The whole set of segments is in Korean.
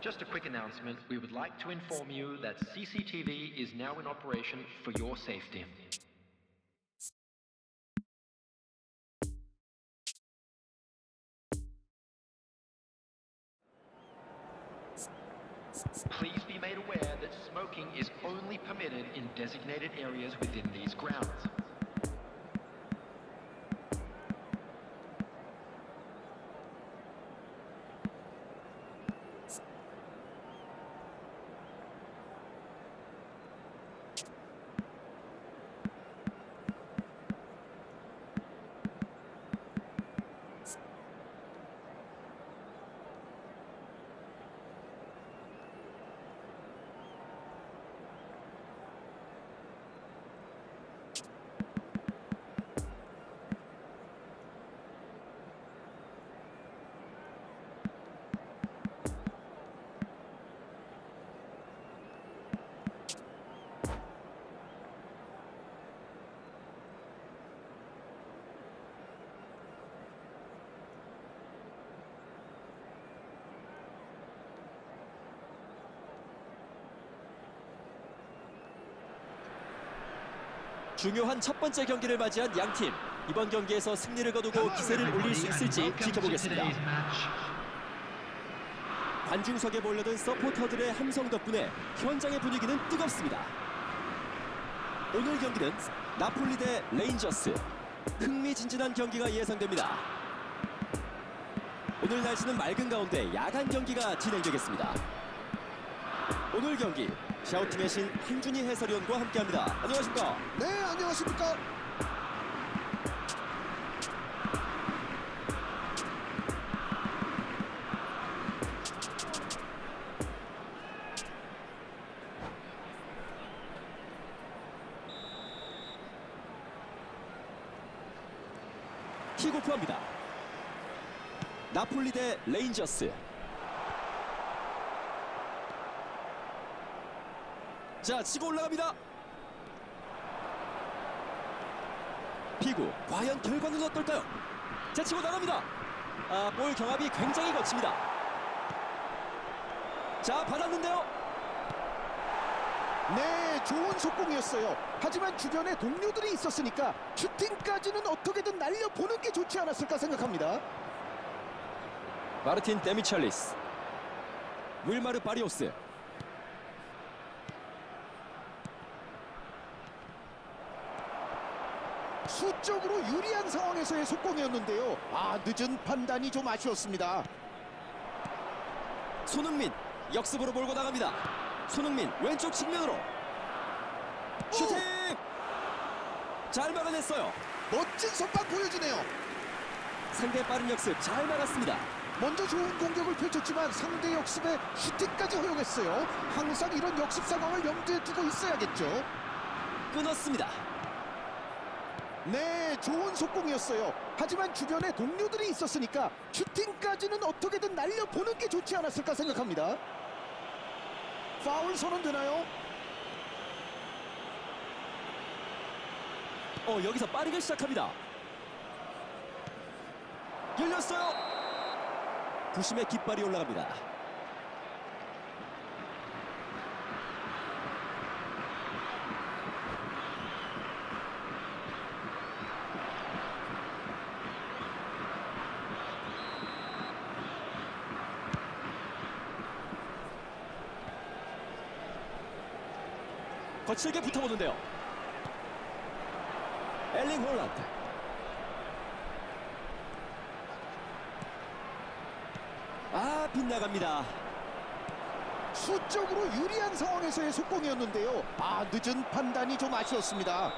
Just a quick announcement. We would like to inform you that CCTV is now in operation for your safety. Please be made aware that smoking is only permitted in designated areas within these grounds. 중요한 첫 번째 경기를 맞이한 양팀 이번 경기에서 승리를 거두고 기세를 올릴 수 있을지 지켜보겠습니다. 관중석에 몰려든 서포터들의 함성 덕분에 현장의 분위기는 뜨겁습니다. 오늘 경기는 나폴리 대 레인저스 흥미진진한 경기가 예상됩니다. 오늘 날씨는 맑은 가운데 야간 경기가 진행되겠습니다. 오늘 경기 샤우팅의 신 한준희 해설위원과 함께합니다. 안녕하십니까? 네, 안녕하십니까? 티고프합니다. 나폴리 대 레인저스. 자, 치고 올라갑니다. 피구, 과연 결과는 어떨까요? 자, 치고 나갑니다. 아, 볼 경합이 굉장히 거칩니다. 자, 받았는데요. 네, 좋은 속공이었어요. 하지만 주변에 동료들이 있었으니까 슈팅까지는 어떻게든 날려보는 게 좋지 않았을까 생각합니다. 마르틴 데미찰리스. 윌마르 바리오스. 수적으로 유리한 상황에서의 속공이었는데요. 아, 늦은 판단이 좀 아쉬웠습니다. 손흥민 역습으로 몰고 나갑니다. 손흥민 왼쪽 측면으로 슈팅! 잘 막아냈어요. 멋진 선방 보여주네요. 상대 빠른 역습 잘 막았습니다. 먼저 좋은 공격을 펼쳤지만 상대 역습에 슈팅까지 허용했어요. 항상 이런 역습 상황을 염두에 두고 있어야겠죠. 끊었습니다. 네, 좋은 속공이었어요. 하지만 주변에 동료들이 있었으니까 슈팅까지는 어떻게든 날려보는 게 좋지 않았을까 생각합니다. 파울 선언 되나요? 어 여기서 빠르게 시작합니다. 열렸어요. 부심의 깃발이 올라갑니다. 거칠게 붙어보는데요. 엘링 홀란드. 아 빗나갑니다. 수적으로 유리한 상황에서의 속공이었는데요. 아, 늦은 판단이 좀 아쉬웠습니다.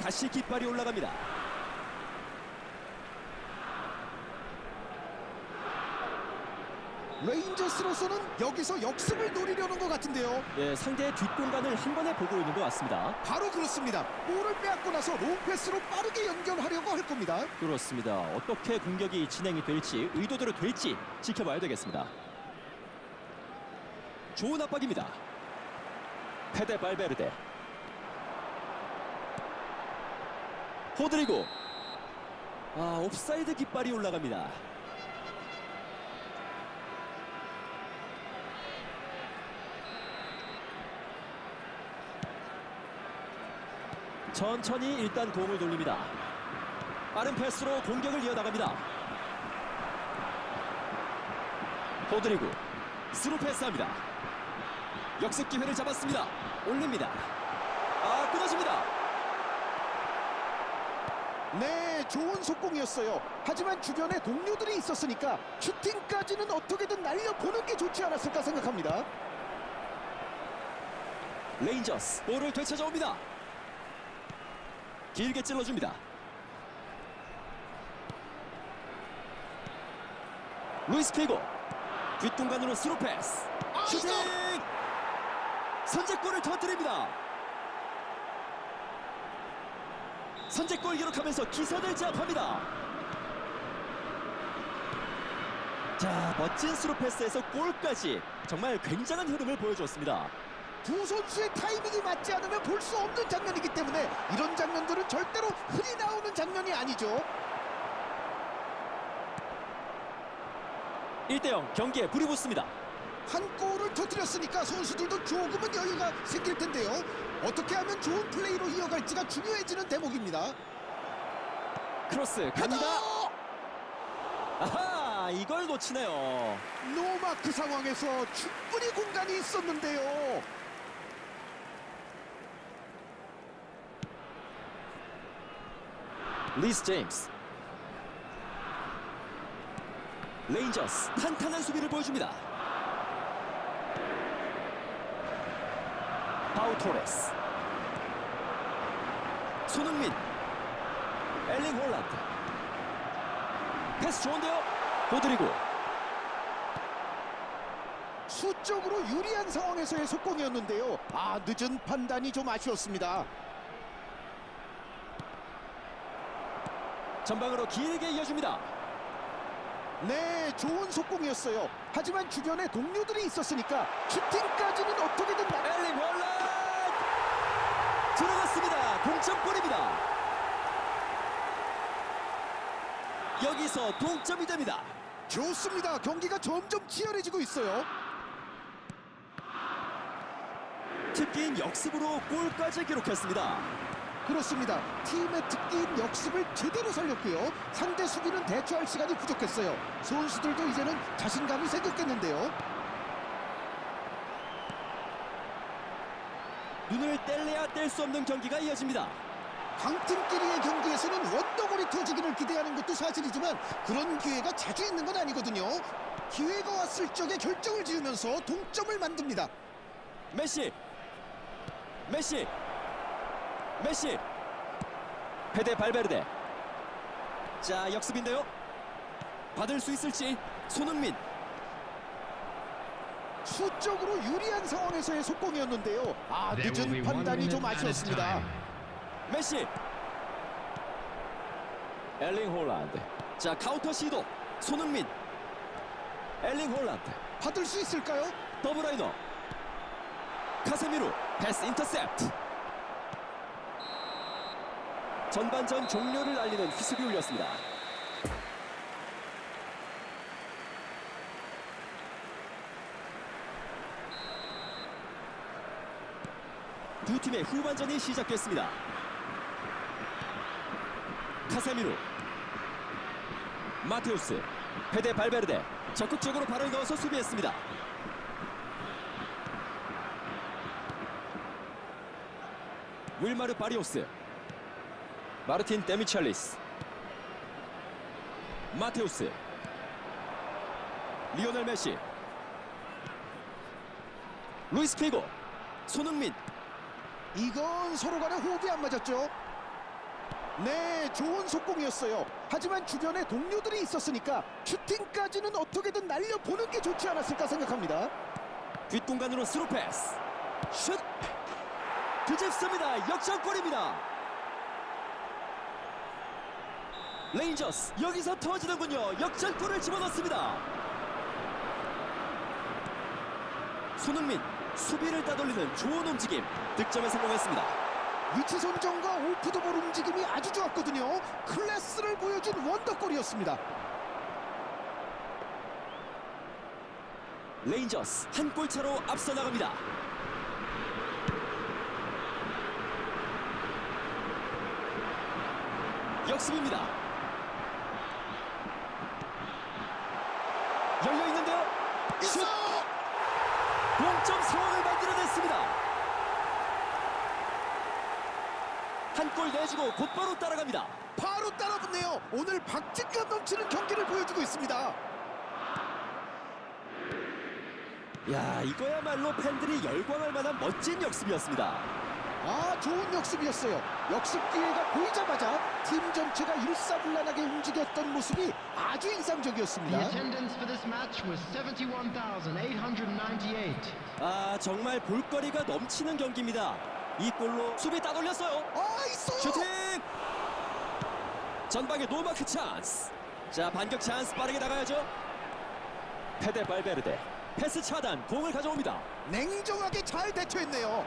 다시 깃발이 올라갑니다. 레인저스로서는 여기서 역습을 노리려는 것 같은데요. 예, 상대의 뒷공간을 한 번에 보고 있는 것 같습니다. 바로 그렇습니다. 볼을 빼앗고 나서 롱패스로 빠르게 연결하려고 할 겁니다. 그렇습니다. 어떻게 공격이 진행이 될지 의도대로 될지 지켜봐야 되겠습니다. 좋은 압박입니다. 페데 발베르데. 호드리고. 아, 옵사이드 깃발이 올라갑니다. 천천히 일단 공을 돌립니다. 빠른 패스로 공격을 이어나갑니다. 호드리구 스루 패스합니다. 역습 기회를 잡았습니다. 올립니다. 아 끊어집니다. 네, 좋은 속공이었어요. 하지만 주변에 동료들이 있었으니까 슈팅까지는 어떻게든 날려보는 게 좋지 않았을까 생각합니다. 레인저스 볼을 되찾아옵니다. 길게 찔러줍니다. 루이스 피고 뒷공간으로 스루 패스 슈팅 선제골을 터뜨립니다. 선제골 기록하면서 기선을 제압합니다. 자 멋진 스루 패스에서 골까지 정말 굉장한 흐름을 보여줬습니다. 두 선수의 타이밍이 맞지 않으면 볼 수 없는 장면이기 때문에 이런 장면들은 절대로 흔히 나오는 장면이 아니죠. 1대0 경기에 불이 붙습니다. 한 골을 터뜨렸으니까 선수들도 조금은 여유가 생길 텐데요. 어떻게 하면 좋은 플레이로 이어갈지가 중요해지는 대목입니다. 크로스 갑니다. 아하 이걸 놓치네요. 노마크 상황에서 충분히 공간이 있었는데요. 리스 제임스. 레인저스 탄탄한 수비를 보여줍니다. 파우 토레스. 손흥민. 엘링 홀란드. 패스 좋은데요. 보드리고 수적으로 유리한 상황에서의 속공이었는데요. 아 늦은 판단이 좀 아쉬웠습니다. 전방으로 길게 이어줍니다. 네, 좋은 속공이었어요. 하지만 주변에 동료들이 있었으니까 슈팅까지는 어떻게든 나... 엘링 홀란드 들어갔습니다. 동점골입니다. 여기서 동점이 됩니다. 좋습니다. 경기가 점점 치열해지고 있어요. 특기인 역습으로 골까지 기록했습니다. 그렇습니다. 팀의 특기인 역습을 제대로 살렸고요. 상대 수비는 대처할 시간이 부족했어요. 선수들도 이제는 자신감이 생겼겠는데요. 눈을 뗄래야 뗄 수 없는 경기가 이어집니다. 강팀끼리의 경기에서는 원더골이 터지기를 기대하는 것도 사실이지만 그런 기회가 자주 있는 건 아니거든요. 기회가 왔을 적에 결정을 지으면서 동점을 만듭니다. 메시, 메시, 메시, 페데 발베르데. 자 역습인데요. 받을 수 있을지 손흥민. 수적으로 유리한 상황에서의 속공이었는데요. 아 be 늦은 판단이 좀 아쉬웠습니다. 메시, 엘링 홀란드. 자 카운터 시도 손흥민, 엘링 홀란드. 받을 수 있을까요? 더블라이너 카세미루 패스 인터셉트 전반전 종료를 알리는 휘슬이 울렸습니다. 두 팀의 후반전이 시작됐습니다. 카세미루 마테우스 페데 발베르데 적극적으로 발을 넣어서 수비했습니다. 윌마르 바리오스 마르틴 데미찰리스 마테우스 리오넬 메시 루이스 피고 손흥민 이건 서로 간에 호흡이 안 맞았죠. 네, 좋은 속공이었어요. 하지만 주변에 동료들이 있었으니까 슈팅까지는 어떻게든 날려보는 게 좋지 않았을까 생각합니다. 뒷공간으로 스루 패스 슛 뒤집습니다 역전골입니다 레인저스 여기서 터지는군요 역전골을 집어넣습니다 손흥민 수비를 따돌리는 좋은 움직임 득점에 성공했습니다 위치 선정과 오프더볼 움직임이 아주 좋았거든요. 클래스를 보여준 원더골이었습니다. 레인저스 한 골 차로 앞서 나갑니다 역습입니다. 열려 있는데요. 슛! 있어! 동점 상황을 만들어냈습니다. 한 골 내주고 곧바로 따라갑니다. 바로 따라붙네요. 오늘 박진감 넘치는 경기를 보여주고 있습니다. 야, 이거야말로 팬들이 열광할 만한 멋진 역습이었습니다. 아, 좋은 역습이었어요. 역습 기회가 보이자마자 팀 전체가 일사불란하게 움직였던 모습이 아주 인상적이었습니다. attendance for this match was 71,898. 아, 정말 볼거리가 넘치는 경기입니다. 이 골로 수비 따돌렸어요. 아, 있어요. 슈팅! 전방에 노마크 찬스. 자, 반격 찬스 빠르게 나가야죠. 페데 발베르데. 패스 차단, 공을 가져옵니다. 냉정하게 잘 대처했네요.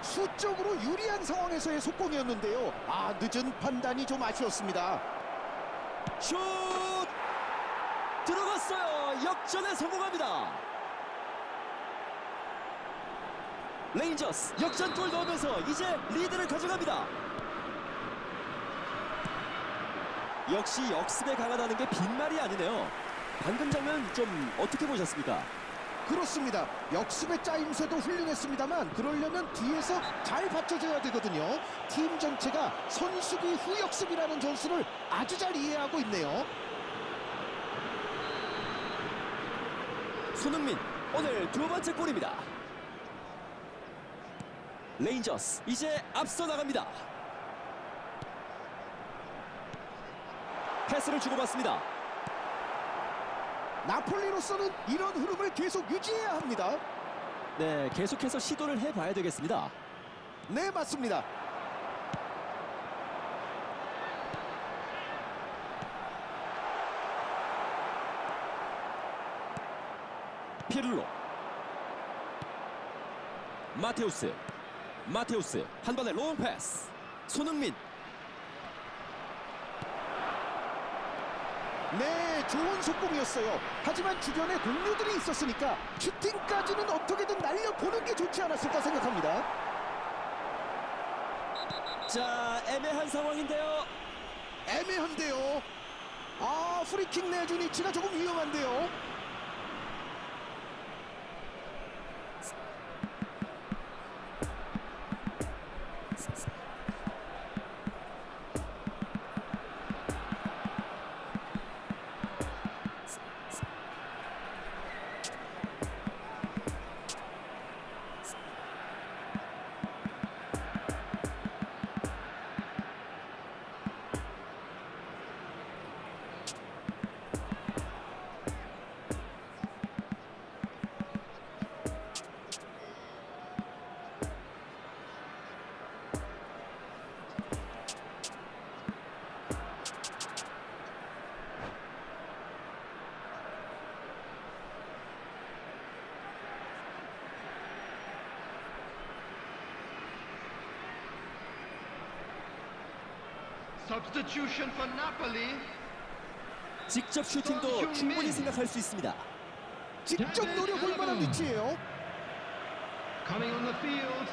수적으로 유리한 상황에서의 속공이었는데요. 아, 늦은 판단이 좀 아쉬웠습니다. 슛! 들어갔어요. 역전에 성공합니다. 레인저스 역전골 넣으면서 이제 리드를 가져갑니다. 역시 역습에 강하다는 게 빈말이 아니네요. 방금 장면 좀 어떻게 보셨습니까? 그렇습니다. 역습의 짜임새도 훌륭했습니다만 그러려면 뒤에서 잘 받쳐줘야 되거든요. 팀 전체가 선수비 후역습이라는 전술을 아주 잘 이해하고 있네요. 손흥민 오늘 두 번째 골입니다. 레인저스 이제 앞서 나갑니다. 패스를 주고받습니다. 나폴리로서는 이런 흐름을 계속 유지해야 합니다. 네, 계속해서 시도를 해봐야 되겠습니다. 네, 맞습니다. 피를로 마테우스 마테우스 한 번에 롱 패스 손흥민 네, 좋은 속공이었어요. 하지만 주변에 동료들이 있었으니까 슈팅까지는 어떻게든 날려보는 게 좋지 않았을까 생각합니다. 자 애매한 상황인데요 애매한데요. 아, 프리킥 내준 위치가 조금 위험한데요. 직접 슈팅도 충분히 생각할 수 있습니다 직접 노려볼 만한 위치예요. Coming on the field.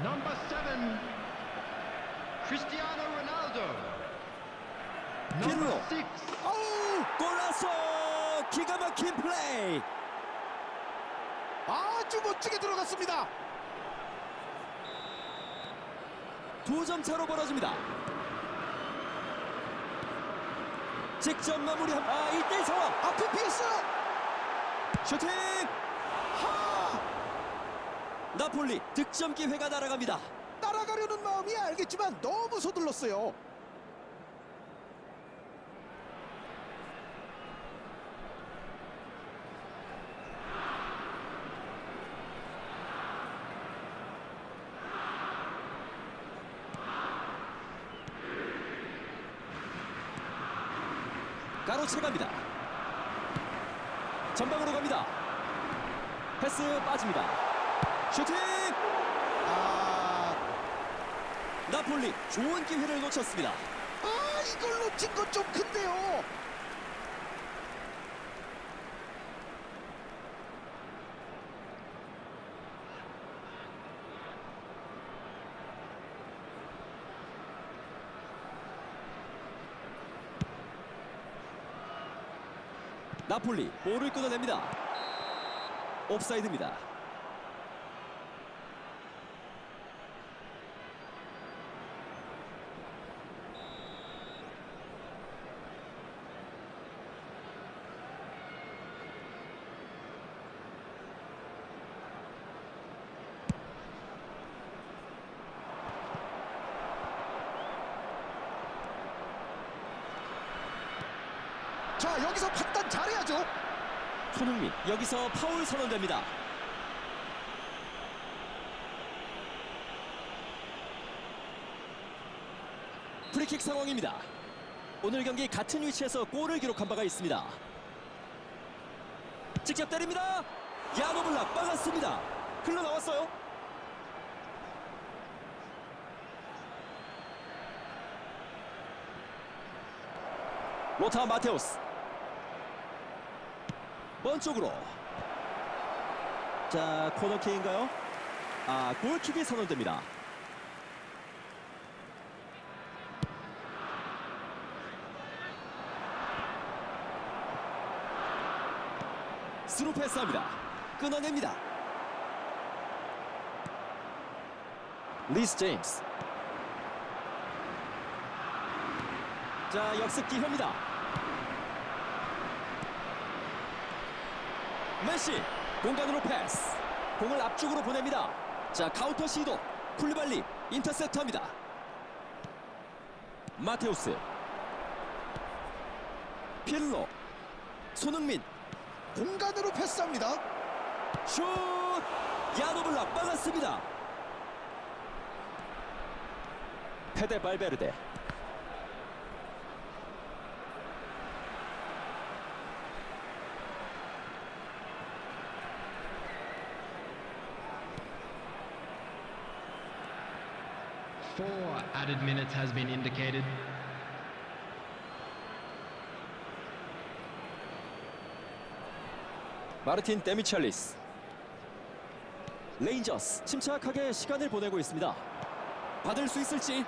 Number seven. Cristiano Ronaldo. Number six. 아우, 골라서 기가 막힌 플레이 아주 멋지게 들어갔습니다. 두 점 차로 벌어집니다 직접 마무리한 아 1대1 상황 앞에 피했어요. 슈팅 하! 나폴리 득점 기회가 날아갑니다 따라가려는 마음이 알겠지만 너무 서둘렀어요. 가로채갑니다. 전방으로 갑니다. 패스 빠집니다. 슈팅! 아, 나폴리 좋은 기회를 놓쳤습니다. 아 이걸 놓친 건좀큰데요. 나폴리 볼을 끊어냅니다. 옵사이드입니다. 자 여기서 판단 잘해야죠. 손흥민 여기서 파울 선언됩니다. 프리킥 상황입니다. 오늘 경기 같은 위치에서 골을 기록한 바가 있습니다. 직접 때립니다. 야노블락 막았습니다. 흘러나왔어요. 로타 마테우스 먼 쪽으로. 자 코너킥인가요? 아 골킥이 선언됩니다. 스루 패스합니다. 끊어냅니다. 리스 제임스. 자 역습 기회입니다 메시 공간으로 패스. 공을 앞쪽으로 보냅니다. 자 카운터 시도. 쿨리발리 인터셉트합니다. 마테우스. 필로. 손흥민. 공간으로 패스합니다. 슛! 야노블락 막았습니다. 페데 발베르데 Four added minutes has been indicated. 마르틴 데미찰리스. 레인저스 침착하게 시간을 보내고 있습니다. 받을 수 있을지.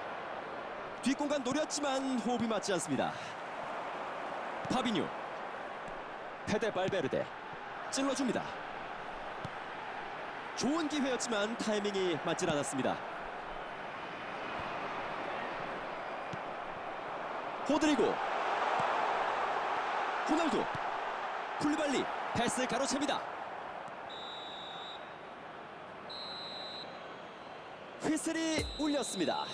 뒷공간 노렸지만 호흡이 맞지 않습니다. 파비뉴. 페데 발베르데. 찔러줍니다. 좋은 기회였지만 타이밍이 맞질 않았습니다 호드리고 호날두 쿨리발리 패스 가로챕니다. 휘슬이 울렸습니다.